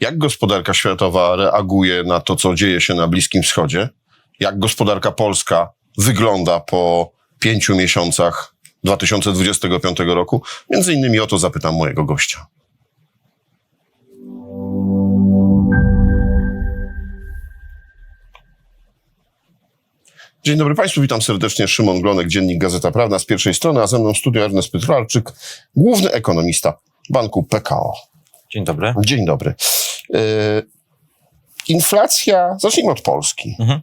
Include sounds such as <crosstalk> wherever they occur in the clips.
jak gospodarka światowa reaguje na to, co dzieje się na Bliskim Wschodzie, jak gospodarka polska wygląda po pięciu miesiącach 2025 roku. Między innymi o to zapytam mojego gościa. Dzień dobry Państwu, witam serdecznie. Szymon Glonek, Dziennik Gazeta Prawna z pierwszej strony, a ze mną w studiu Ernest Pytlarczyk, główny ekonomista Banku PKO. Dzień dobry. Dzień dobry. Yy, inflacja, zacznijmy od Polski. Mhm.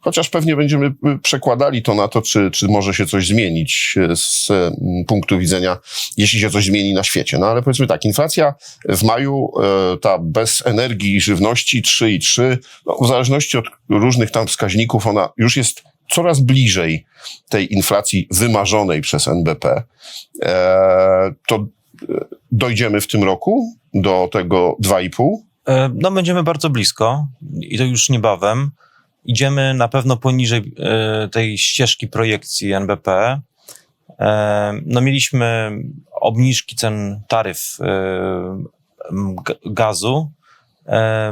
Chociaż pewnie będziemy y, przekładali to na to, czy, czy może się coś zmienić y, z mm, punktu widzenia, jeśli się coś zmieni na świecie. No ale powiedzmy tak, inflacja w maju, ta bez energii i żywności 3,3, no, w zależności od różnych tam wskaźników, ona już jest coraz bliżej tej inflacji wymarzonej przez NBP. E, to e, dojdziemy w tym roku do tego 2,5. E, No, będziemy bardzo blisko i to już niebawem. Idziemy na pewno poniżej e, tej ścieżki projekcji NBP. E, No, mieliśmy obniżki cen taryf gazu.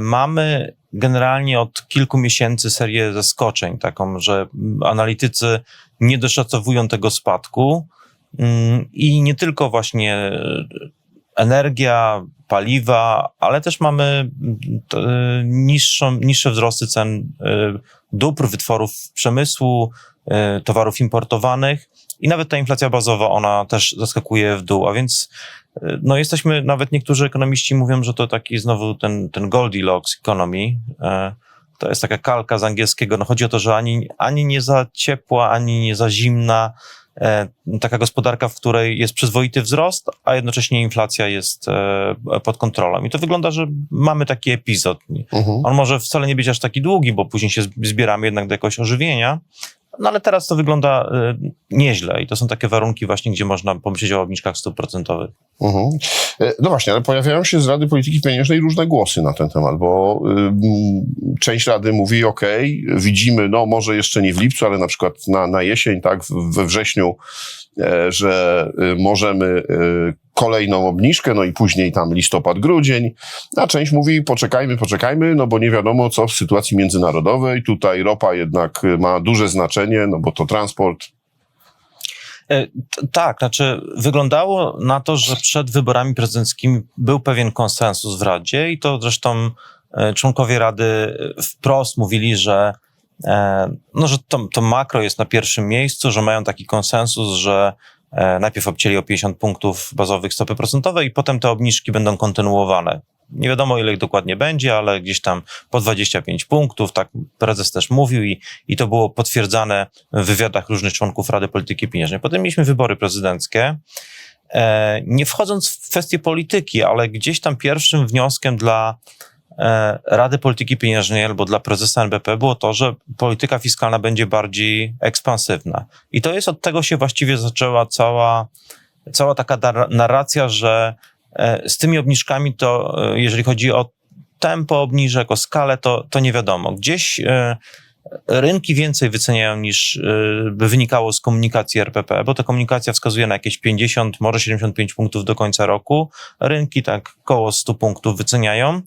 Mamy generalnie od kilku miesięcy serię zaskoczeń, taką, że analitycy nie doszacowują tego spadku. Mm, I nie tylko właśnie energia, paliwa, ale też mamy mm, e, niższą, niższe wzrosty cen e, dóbr, wytworów przemysłu, e, towarów importowanych i nawet ta inflacja bazowa, ona też zaskakuje w dół, a więc no jesteśmy, nawet niektórzy ekonomiści mówią, że to taki znowu ten, ten Goldilocks economy, to jest taka kalka z angielskiego. No chodzi o to, że ani, ani nie za ciepła, ani nie za zimna, taka gospodarka, w której jest przyzwoity wzrost, a jednocześnie inflacja jest e, pod kontrolą. I to wygląda, że mamy taki epizod. Mhm. On może wcale nie być aż taki długi, bo później się zb- zbieramy jednak do jakiegoś ożywienia. No ale teraz to wygląda e, nieźle i to są takie warunki właśnie, gdzie można pomyśleć o obniżkach stóp procentowych. Mhm. E, No właśnie, ale pojawiają się z Rady Polityki Pieniężnej różne głosy na ten temat, bo ym, część Rady mówi, ok, widzimy, no może jeszcze nie w lipcu, ale na przykład na, na jesień, tak, we wrześniu, że y, możemy y, kolejną obniżkę, no i później tam listopad, grudzień, a część mówi, poczekajmy, poczekajmy, no bo nie wiadomo co w sytuacji międzynarodowej, tutaj ropa jednak y, ma duże znaczenie, no bo to transport, E, Tak, znaczy wyglądało na to, że przed wyborami prezydenckimi był pewien konsensus w Radzie i to zresztą e, członkowie Rady e, wprost mówili, że, e, no, że to, to makro jest na pierwszym miejscu, że mają taki konsensus, że e, najpierw obcięli o 50 punktów bazowych stopy procentowej i potem te obniżki będą kontynuowane. Nie wiadomo, ile ich dokładnie będzie, ale gdzieś tam po 25 punktów, tak prezes też mówił i, i to było potwierdzane w wywiadach różnych członków Rady Polityki Pieniężnej. Potem mieliśmy wybory prezydenckie. E, nie wchodząc w kwestie polityki, ale gdzieś tam pierwszym wnioskiem dla e, Rady Polityki Pieniężnej albo dla prezesa NBP było to, że polityka fiskalna będzie bardziej ekspansywna. I to jest od tego się właściwie zaczęła cała, cała taka narracja, że e, z tymi obniżkami to, e, jeżeli chodzi o tempo obniżek, o skalę, to, to nie wiadomo. Gdzieś e, rynki więcej wyceniają niż e, by wynikało z komunikacji RPP, bo ta komunikacja wskazuje na jakieś 50, może 75 punktów do końca roku. Rynki tak koło 100 punktów wyceniają.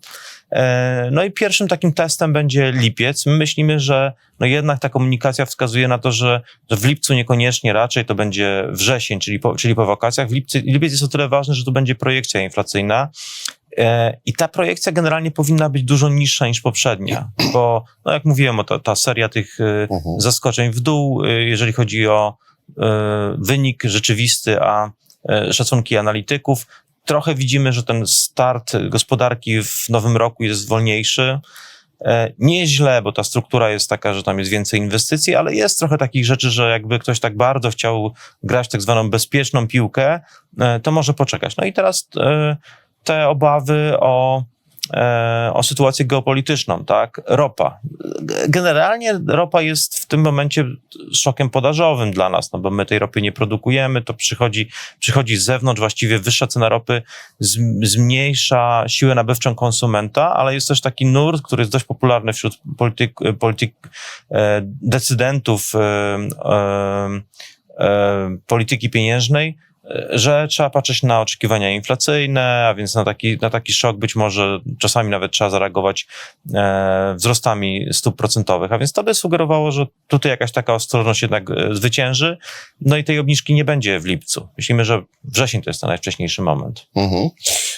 E, No i pierwszym takim testem będzie lipiec. My myślimy, że no jednak ta komunikacja wskazuje na to, że w lipcu niekoniecznie, raczej to będzie wrzesień, czyli po, czyli po wakacjach. W lipcu, lipiec jest o tyle ważny, że to będzie projekcja inflacyjna. E, I ta projekcja generalnie powinna być dużo niższa niż poprzednia, bo no jak mówiłem, o ta, ta seria tych e, Mhm. zaskoczeń w dół, e, jeżeli chodzi o wynik rzeczywisty, a szacunki analityków. Trochę widzimy, że ten start gospodarki w nowym roku jest wolniejszy. Nie źle, bo ta struktura jest taka, że tam jest więcej inwestycji, ale jest trochę takich rzeczy, że jakby ktoś tak bardzo chciał grać tak zwaną bezpieczną piłkę, to może poczekać. No i teraz te obawy o, e, o sytuację geopolityczną, tak? Ropa. Generalnie ropa jest w tym momencie szokiem podażowym dla nas, no bo my tej ropy nie produkujemy, to przychodzi, przychodzi z zewnątrz, właściwie wyższa cena ropy zm- zmniejsza siłę nabywczą konsumenta, ale jest też taki nurt, który jest dość popularny wśród polityk, polityk e, decydentów e, polityki pieniężnej, że trzeba patrzeć na oczekiwania inflacyjne, a więc na taki, na taki szok być może czasami nawet trzeba zareagować e, wzrostami stóp procentowych. A więc to by sugerowało, że tutaj jakaś taka ostrożność jednak e, zwycięży, no i tej obniżki nie będzie w lipcu. Myślimy, że wrzesień to jest ten najwcześniejszy moment. Mhm.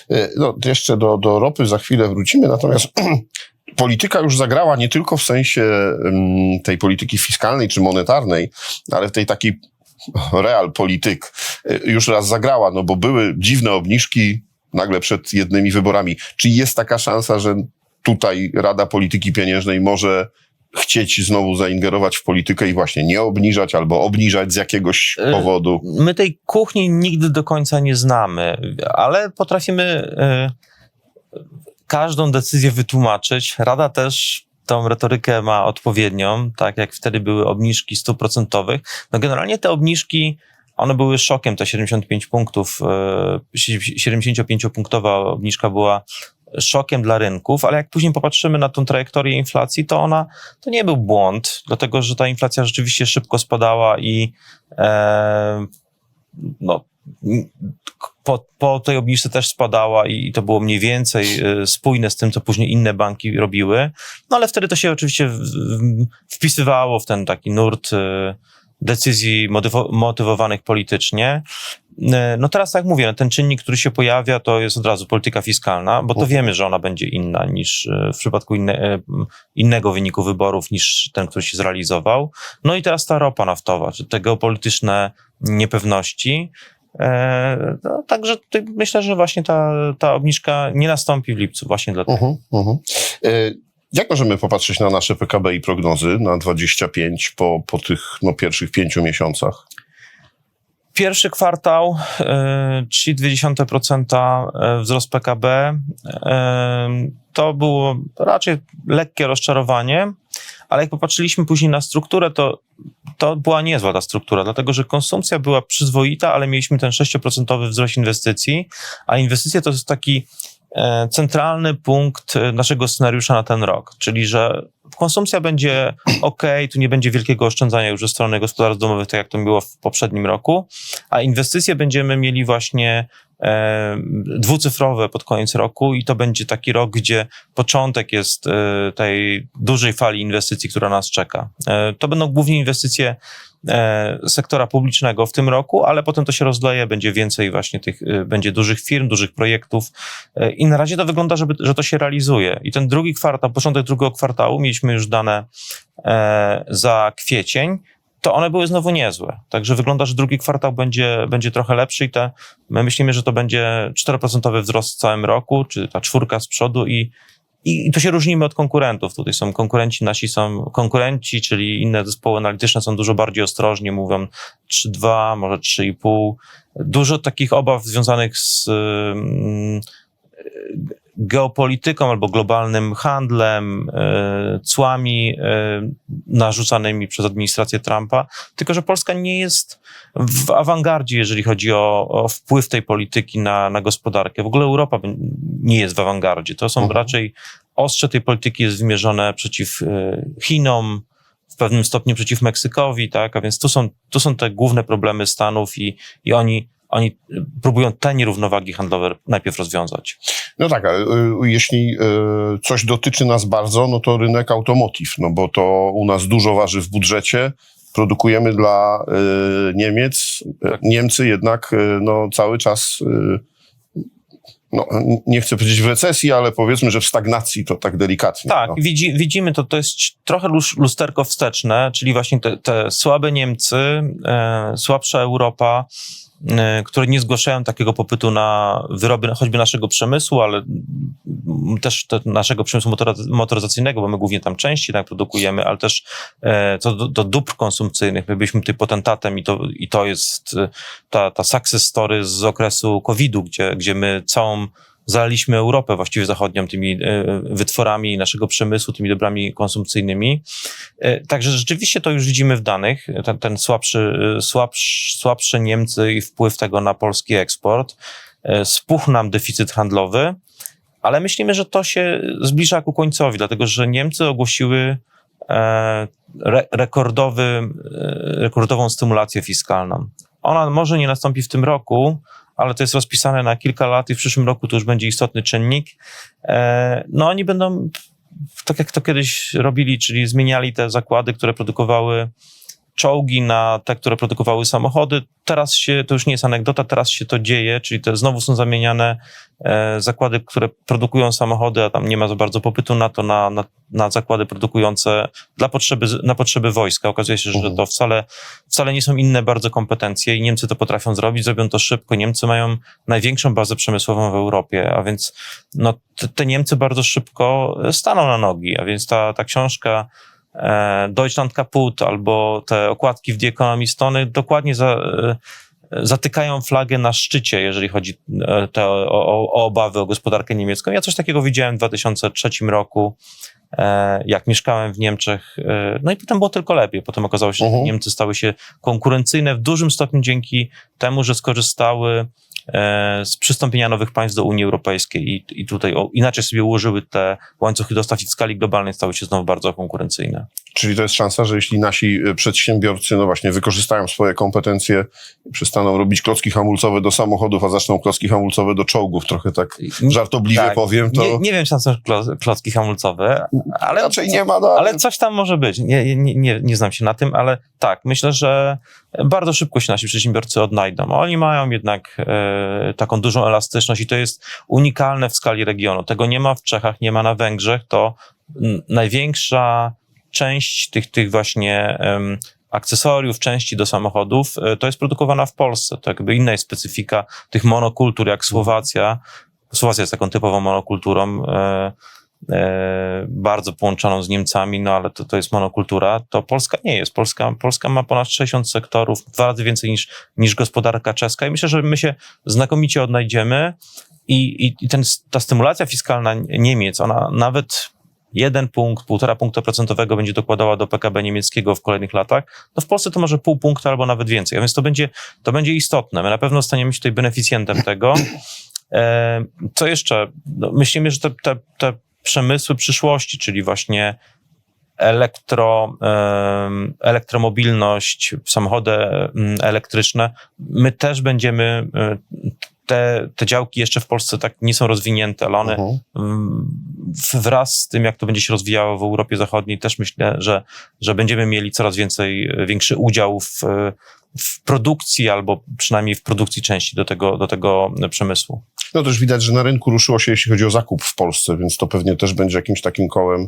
E, No, jeszcze do, do ropy za chwilę wrócimy, natomiast <clears throat> polityka już zagrała nie tylko w sensie mm, tej polityki fiskalnej czy monetarnej, ale w tej takiej realpolityk e, już raz zagrała, no bo były dziwne obniżki nagle przed jednymi wyborami. Czy jest taka szansa, że tutaj Rada Polityki Pieniężnej może chcieć znowu zaingerować w politykę i właśnie nie obniżać albo obniżać z jakiegoś E, powodu? My tej kuchni nigdy do końca nie znamy, ale potrafimy e, każdą decyzję wytłumaczyć. Rada też tą retorykę ma odpowiednią, tak jak wtedy były obniżki stóp procentowych. No generalnie te obniżki, one były szokiem, te 75 punktów, e, 75-punktowa obniżka była szokiem dla rynków, ale jak później popatrzymy na tą trajektorię inflacji, to ona, to nie był błąd, dlatego że ta inflacja rzeczywiście szybko spadała i e, no, po, po tej obniżce też spadała i to było mniej więcej e, spójne z tym, co później inne banki robiły. No ale wtedy to się oczywiście w- w- wpisywało w ten taki nurt e, decyzji motywo- motywowanych politycznie. E, No teraz, tak mówię, no ten czynnik, który się pojawia, to jest od razu polityka fiskalna, bo to wiemy, że ona będzie inna niż w przypadku inne, innego wyniku wyborów niż ten, który się zrealizował. No i teraz ta ropa naftowa, czy te geopolityczne niepewności. E, no, także tutaj myślę, że właśnie ta, ta obniżka nie nastąpi w lipcu, właśnie dlatego. Mhm, mhm. E, Jak możemy popatrzeć na nasze PKB i prognozy na 25 po, po tych no, pierwszych pięciu miesiącach? Pierwszy kwartał, e, 3,2% e, wzrost PKB. To było raczej lekkie rozczarowanie, ale jak popatrzyliśmy później na strukturę, to, to była niezła ta struktura, dlatego że konsumpcja była przyzwoita, ale mieliśmy ten 6% wzrost inwestycji, a inwestycje to jest taki centralny punkt e, naszego scenariusza na ten rok, czyli że konsumpcja będzie ok, tu nie będzie wielkiego oszczędzania już ze strony gospodarstw domowych, tak jak to było w poprzednim roku, a inwestycje będziemy mieli właśnie e, dwucyfrowe pod koniec roku i to będzie taki rok, gdzie początek jest e, tej dużej fali inwestycji, która nas czeka. E, to będą głównie inwestycje e, sektora publicznego w tym roku, ale potem to się rozleje, będzie więcej właśnie tych, e, będzie dużych firm, dużych projektów e, i na razie to wygląda, żeby, że to się realizuje. I ten drugi kwartał, początek drugiego kwartału, mieliśmy już dane e, za kwiecień, to one były znowu niezłe. Także wygląda, że drugi kwartał będzie, będzie trochę lepszy i te, my myślimy, że to będzie 4% wzrost w całym roku, czy ta czwórka z przodu i, i, to się różnimy od konkurentów. Tutaj są konkurenci, nasi są konkurenci, czyli inne zespoły analityczne są dużo bardziej ostrożnie, mówią 3,2, może 3,5. Dużo takich obaw związanych z ym, geopolityką albo globalnym handlem, e, cłami e, narzucanymi przez administrację Trumpa, tylko że Polska nie jest w awangardzie, jeżeli chodzi o, o wpływ tej polityki na, na gospodarkę. W ogóle Europa nie jest w awangardzie. To są Mhm. raczej ostrze tej polityki jest wymierzone przeciw e, Chinom, w pewnym stopniu przeciw Meksykowi, tak? A więc tu są, tu są te główne problemy Stanów i, i oni, oni próbują te nierównowagi handlowe najpierw rozwiązać. No tak, a, y, jeśli y, coś dotyczy nas bardzo, no to rynek automotive, no bo to u nas dużo waży w budżecie, produkujemy dla y, Niemiec, Tak. Niemcy jednak y, no, cały czas, y, no, nie chcę powiedzieć w recesji, ale powiedzmy, że w stagnacji to tak delikatnie. Tak, no. widzi, widzimy to, to jest trochę lus- lusterko wsteczne, czyli właśnie te, te słabe Niemcy, e, słabsza Europa, które nie zgłaszają takiego popytu na wyroby choćby naszego przemysłu, ale też te, naszego przemysłu motoryzacyjnego, bo my głównie tam części tak produkujemy, ale też e, co do, do dóbr konsumpcyjnych. My byliśmy tutaj potentatem i to, i to jest e, ta, ta success story z okresu COVID-u, gdzie, gdzie my całą zalaliśmy Europę właściwie zachodnią tymi e, wytworami naszego przemysłu, tymi dobrami konsumpcyjnymi. E, Także rzeczywiście to już widzimy w danych, ten, ten słabszy, e, słabszy, Niemcy i wpływ tego na polski eksport. Spuchł nam deficyt handlowy, ale myślimy, że to się zbliża ku końcowi, dlatego że Niemcy ogłosiły re, rekordowy, rekordową stymulację fiskalną. ona może nie nastąpi w tym roku, ale to jest rozpisane na kilka lat i w przyszłym roku to już będzie istotny czynnik. E, no oni będą, tak jak to kiedyś robili, czyli zmieniali te zakłady, które produkowały czołgi na te, które produkowały samochody. Teraz się, to już nie jest anegdota, teraz się to dzieje, czyli to znowu są zamieniane e, zakłady, które produkują samochody, a tam nie ma za bardzo popytu na to, na, na, na zakłady produkujące dla potrzeby, na potrzeby wojska. Okazuje się, że Mhm. to wcale, wcale nie są inne bardzo kompetencje i Niemcy to potrafią zrobić, zrobią to szybko. Niemcy mają największą bazę przemysłową w Europie, a więc no, te, Niemcy bardzo szybko staną na nogi, a więc ta, ta książka Deutschland kaput albo te okładki w The Economist, one dokładnie za, e, zatykają flagę na szczycie, jeżeli chodzi e, te, o, o, obawy o gospodarkę niemiecką. Ja coś takiego widziałem w 2003 roku, e, jak mieszkałem w Niemczech. e, No i potem było tylko lepiej. Potem okazało się, że Mhm. Niemcy stały się konkurencyjne w dużym stopniu dzięki temu, że skorzystały e, z przystąpienia nowych państw do Unii Europejskiej i, i tutaj o, inaczej sobie ułożyły te łańcuchy dostaw i w skali globalnej stały się znowu bardzo konkurencyjne. Czyli to jest szansa, że jeśli nasi y, przedsiębiorcy, no właśnie, wykorzystają swoje kompetencje, przestaną robić klocki hamulcowe do samochodów, a zaczną klocki hamulcowe do czołgów, trochę tak żartobliwie tak. powiem, to Nie, nie wiem, czy są klo- klocki hamulcowe, ale, raczej nie ma, no, ale coś tam może być. Nie, nie, nie, nie znam się na tym, ale tak, myślę, że bardzo szybko się nasi przedsiębiorcy odnajdą. Oni mają jednak e, taką dużą elastyczność i to jest unikalne w skali regionu. Tego nie ma w Czechach, nie ma na Węgrzech. To największa część tych, tych właśnie em, akcesoriów, części do samochodów, e, to jest produkowana w Polsce. To jakby inna jest specyfika tych monokultur, jak Słowacja. Słowacja jest taką typową monokulturą, e, e, bardzo połączoną z Niemcami, no ale to, to jest monokultura. To Polska nie jest. Polska, Polska ma ponad 60 sektorów, dwa razy więcej niż, niż gospodarka czeska i myślę, że my się znakomicie odnajdziemy i, i, i ten, ta stymulacja fiskalna Niemiec, ona nawet jeden punkt, półtora punktu procentowego będzie dokładała do PKB niemieckiego w kolejnych latach, no w Polsce to może pół punktu albo nawet więcej, a więc to będzie, to będzie istotne. My na pewno staniemy się tutaj beneficjentem tego. E, Co jeszcze? No, myślimy, że te, te, te przemysły przyszłości, czyli właśnie elektro, elektromobilność, samochody em, elektryczne, my też będziemy, e, te, te działki jeszcze w Polsce tak nie są rozwinięte, ale one Mhm. Mm, wraz z tym, jak to będzie się rozwijało w Europie Zachodniej, też myślę, że, że będziemy mieli coraz więcej, e, większy udział w, e, w produkcji albo przynajmniej w produkcji części do tego, do tego przemysłu. No też widać, że na rynku ruszyło się, jeśli chodzi o zakup w Polsce, więc to pewnie też będzie jakimś takim kołem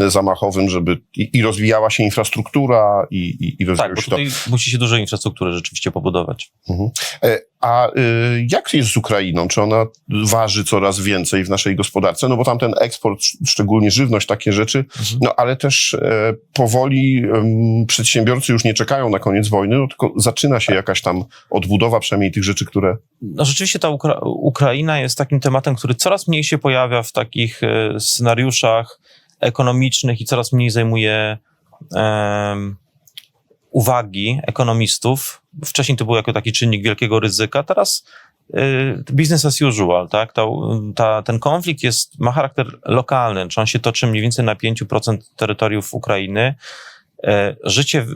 e, zamachowym, żeby i, i rozwijała się infrastruktura i, i, i Tak, rozwijało bo się to. tutaj musi się dużo infrastruktury rzeczywiście pobudować. Mhm. E, A y, jak jest z Ukrainą? Czy ona waży coraz więcej w naszej gospodarce? No bo tam ten eksport, sz- szczególnie żywność, takie rzeczy, no ale też e, powoli przedsiębiorcy już nie czekają na koniec wojny, no, tylko zaczyna się jakaś tam odbudowa przynajmniej tych rzeczy, które... No rzeczywiście ta Ukra- Ukraina jest takim tematem, który coraz mniej się pojawia w takich e, scenariuszach ekonomicznych i coraz mniej zajmuje em, uwagi ekonomistów. Wcześniej to był jako taki czynnik wielkiego ryzyka, teraz y, business as usual, tak? Ta, ta, ten konflikt jest, ma charakter lokalny, czy on się toczy mniej więcej na 5% terytoriów Ukrainy. E, Życie,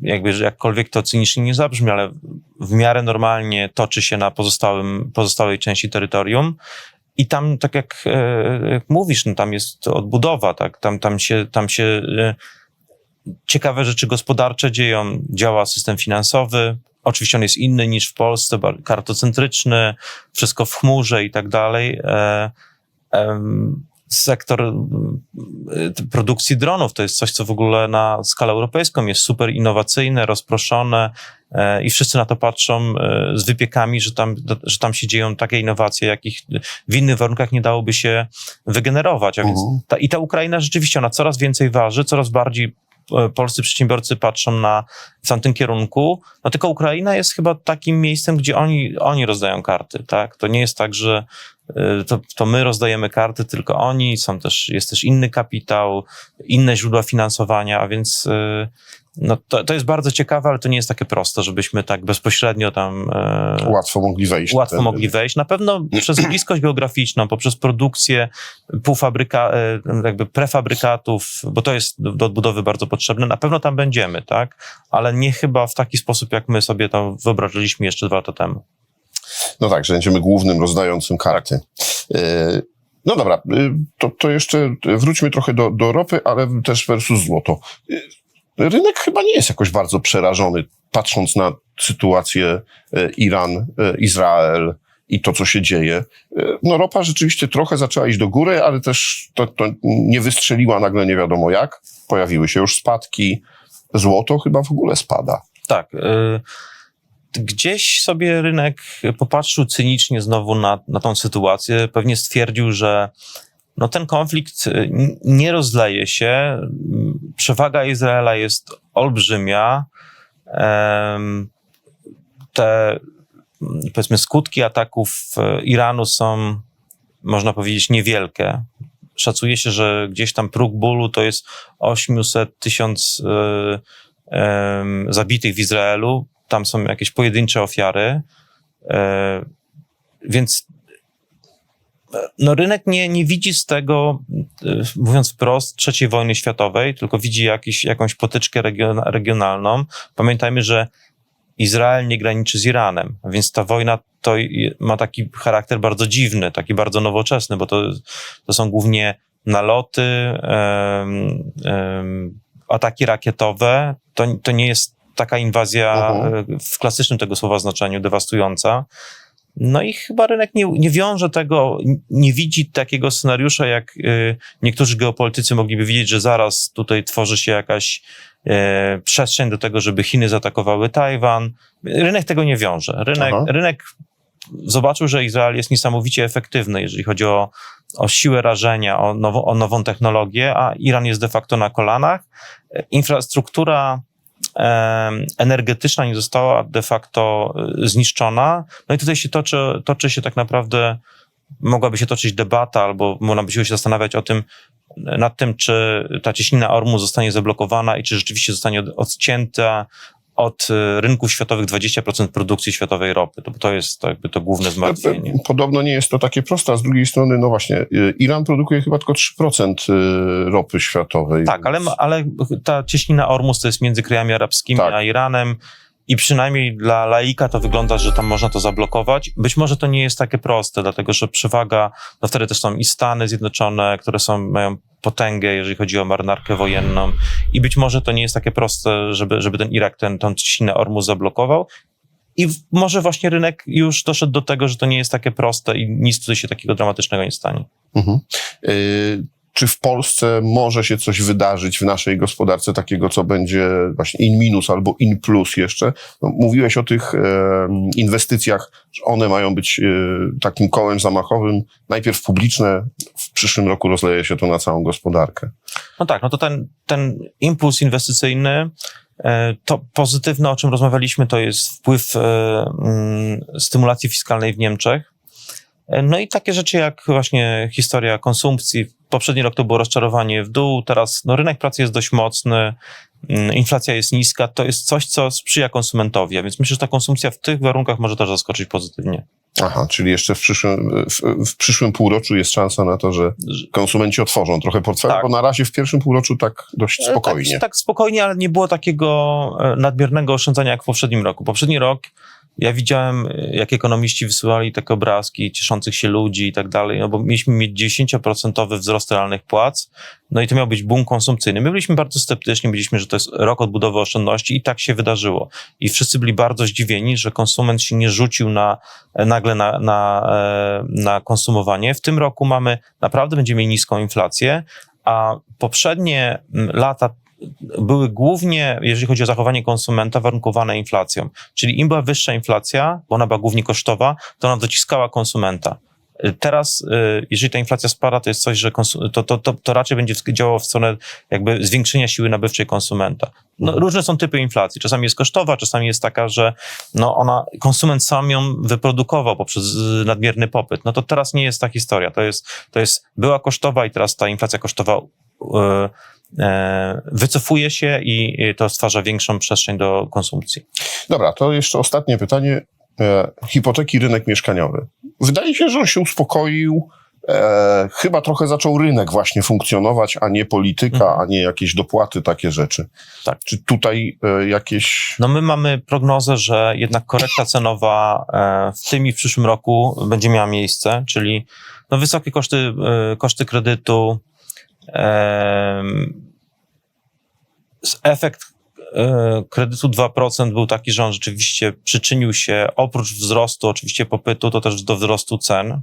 jakby jakkolwiek to cynicznie nie zabrzmi, ale w miarę normalnie toczy się na pozostałym, pozostałej części terytorium. I tam, tak jak, e, jak mówisz, no tam jest odbudowa, tak? Tam, tam się, tam się e, ciekawe rzeczy gospodarcze dzieją, działa system finansowy. Oczywiście on jest inny niż w Polsce, kartocentryczny, wszystko w chmurze i tak dalej. E, em, Sektor produkcji dronów to jest coś, co w ogóle na skalę europejską jest super innowacyjne, rozproszone e, i wszyscy na to patrzą e, z wypiekami, że tam, że tam się dzieją takie innowacje, jakich w innych warunkach nie dałoby się wygenerować. A więc Mhm. ta, I ta Ukraina rzeczywiście, ona coraz więcej waży, coraz bardziej polscy przedsiębiorcy patrzą na, w tamtym kierunku. No tylko Ukraina jest chyba takim miejscem, gdzie oni, oni rozdają karty, tak? To nie jest tak, że e, to, to my rozdajemy karty, tylko oni, są też, jest też inny kapitał, inne źródła finansowania, a więc e, no to, to jest bardzo ciekawe, ale to nie jest takie proste, żebyśmy tak bezpośrednio tam e, Łatwo mogli wejść. łatwo mogli wejść. Na pewno przez <clears throat> bliskość geograficzną, poprzez produkcję półfabryka, e, jakby prefabrykatów, bo to jest do do odbudowy bardzo potrzebne, na pewno tam będziemy, tak? Ale nie chyba w taki sposób, jak my sobie to wyobrażaliśmy jeszcze dwa lata temu. No tak, że będziemy głównym rozdającym karty. E, No dobra, e, to, to jeszcze wróćmy trochę do, do ropy, ale też versus złoto. Rynek chyba nie jest jakoś bardzo przerażony, patrząc na sytuację e, Iran, e, Izrael i to, co się dzieje. E, No ropa rzeczywiście trochę zaczęła iść do góry, ale też to, to nie wystrzeliła nagle nie wiadomo jak. Pojawiły się już spadki. Złoto chyba w ogóle spada. Tak. y, Gdzieś sobie rynek popatrzył cynicznie znowu na, na tą sytuację. Pewnie stwierdził, że no ten konflikt y, nie rozleje się. Przewaga Izraela jest olbrzymia. Te powiedzmy skutki ataków y, Iranu są, można powiedzieć, niewielkie. Szacuje się, że gdzieś tam próg bólu to jest 800 tysiąc y, em, zabitych w Izraelu. Tam są jakieś pojedyncze ofiary. E, Więc no, rynek nie, nie widzi z tego, e, mówiąc wprost, trzeciej wojny światowej, tylko widzi jakiś, jakąś potyczkę region, regionalną. Pamiętajmy, że Izrael nie graniczy z Iranem, więc ta wojna to ma taki charakter bardzo dziwny, taki bardzo nowoczesny, bo to, to są głównie naloty, em, em, ataki rakietowe. To, to nie jest taka inwazja Mhm. e, w klasycznym tego słowa znaczeniu, dewastująca. No i chyba rynek nie, nie wiąże tego, nie widzi takiego scenariusza, jak y, niektórzy geopolitycy mogliby widzieć, że zaraz tutaj tworzy się jakaś e, przestrzeń do tego, żeby Chiny zaatakowały Tajwan. Rynek tego nie wiąże. Rynek, Aha. rynek zobaczył, że Izrael jest niesamowicie efektywny, jeżeli chodzi o, o siłę rażenia, o, o nową technologię, a Iran jest de facto na kolanach. E, Infrastruktura energetyczna nie została de facto e, zniszczona. No i tutaj się toczy, toczy się tak naprawdę, mogłaby się toczyć debata, albo można by się zastanawiać o tym, nad tym, czy ta cieśnina Ormu zostanie zablokowana i czy rzeczywiście zostanie od- odcięta od e, rynków światowych 20% produkcji światowej ropy. To, to jest to jakby to główne zmartwienie. Podobno nie jest to takie proste, a z drugiej strony, no właśnie, y, Iran produkuje chyba tylko 3% y, ropy światowej. Tak, ale, ale ta cieśnina Ormus to jest między krajami arabskimi Tak. a Iranem i przynajmniej dla laika to wygląda, że tam można to zablokować. Być może to nie jest takie proste, dlatego że przewaga, no wtedy też są i Stany Zjednoczone, które są, mają potęgę, jeżeli chodzi o marynarkę wojenną i być może to nie jest takie proste, żeby, żeby ten Irak ten, tą cieśninę Ormus zablokował. I w, może właśnie rynek już doszedł do tego, że to nie jest takie proste i nic tutaj się takiego dramatycznego nie stanie. Mhm. Y, Czy w Polsce może się coś wydarzyć w naszej gospodarce takiego, co będzie właśnie in minus albo in plus jeszcze? No, mówiłeś o tych e, inwestycjach, że one mają być e, takim kołem zamachowym. Najpierw publiczne, w przyszłym roku rozleje się to na całą gospodarkę. No tak, no to ten, ten impuls inwestycyjny, e, to pozytywne, o czym rozmawialiśmy, to jest wpływ e, mm, stymulacji fiskalnej w Niemczech. No i takie rzeczy jak właśnie historia konsumpcji. Poprzedni rok to było rozczarowanie w dół, teraz no, rynek pracy jest dość mocny, mm, inflacja jest niska, to jest coś, co sprzyja konsumentowi, a więc myślę, że ta konsumpcja w tych warunkach może też zaskoczyć pozytywnie. Aha, czyli jeszcze w przyszłym, w, w przyszłym półroczu jest szansa na to, że konsumenci otworzą trochę portfele, Tak. bo na razie w pierwszym półroczu tak dość E, spokojnie. Tak, tak spokojnie, ale nie było takiego e, nadmiernego oszczędzania jak w poprzednim roku. Poprzedni rok ja widziałem, jak ekonomiści wysyłali takie obrazki cieszących się ludzi i tak dalej, no bo mieliśmy mieć 10% wzrost realnych płac, no i to miał być boom konsumpcyjny. My byliśmy bardzo sceptyczni, byliśmy, że to jest rok odbudowy oszczędności i tak się wydarzyło. I wszyscy byli bardzo zdziwieni, że konsument się nie rzucił na, nagle na, na, e, na konsumowanie. W tym roku mamy, naprawdę będziemy mieli niską inflację, a poprzednie lata były głównie, jeżeli chodzi o zachowanie konsumenta, warunkowane inflacją. Czyli im była wyższa inflacja, bo ona była głównie kosztowa, to ona dociskała konsumenta. Teraz, y, jeżeli ta inflacja spada, to jest coś, że to, to, to, to raczej będzie działało w stronę jakby zwiększenia siły nabywczej konsumenta. No, różne są typy inflacji. Czasami jest kosztowa, czasami jest taka, że no ona, konsument sam ją wyprodukował poprzez y, nadmierny popyt. No to teraz nie jest ta historia. To jest, to jest była kosztowa i teraz ta inflacja kosztowa wycofuje się i to stwarza większą przestrzeń do konsumpcji. Dobra, to jeszcze ostatnie pytanie. E, hipoteki, rynek mieszkaniowy. Wydaje się, że on się uspokoił. E, chyba trochę zaczął rynek właśnie funkcjonować, a nie polityka, Mhm. a nie jakieś dopłaty, takie rzeczy. Tak. Czy tutaj e, jakieś. No my mamy prognozę, że jednak korekta cenowa e, w tym i w przyszłym roku będzie miała miejsce, czyli no wysokie koszty, e, koszty kredytu, efekt e, kredytu 2% był taki, że on rzeczywiście przyczynił się oprócz wzrostu oczywiście popytu, to też do wzrostu cen.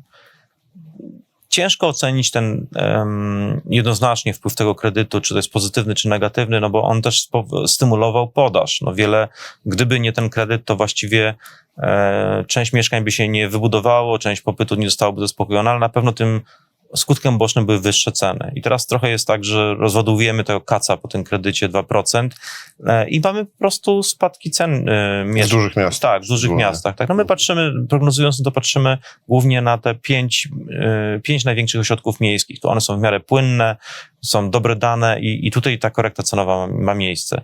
Ciężko ocenić ten em, jednoznacznie wpływ tego kredytu, czy to jest pozytywny, czy negatywny, no bo on też stymulował podaż. No wiele, gdyby nie ten kredyt, to właściwie e, część mieszkań by się nie wybudowało, część popytu nie zostałaby zaspokojona, ale na pewno tym skutkiem bocznym były wyższe ceny. I teraz trochę jest tak, że rozładowujemy tego kaca po tym kredycie 2% e, i mamy po prostu spadki cen e, W mieszkań. dużych miastach. Tak, w dużych Głównie. miastach. Tak. No my patrzymy, prognozując, to patrzymy głównie na te pięć, e, pięć największych ośrodków miejskich. To one są w miarę płynne, są dobre dane i, i tutaj ta korekta cenowa ma, ma miejsce.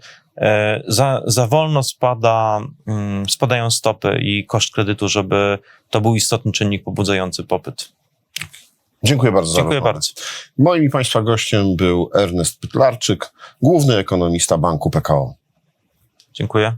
Za, za wolno spada, mm, spadają stopy i koszt kredytu, żeby to był istotny czynnik pobudzający popyt. Dziękuję bardzo za Dziękuję rozmowę. bardzo. Moim i Państwa gościem był Ernest Pytlarczyk, główny ekonomista Banku PKO. Dziękuję.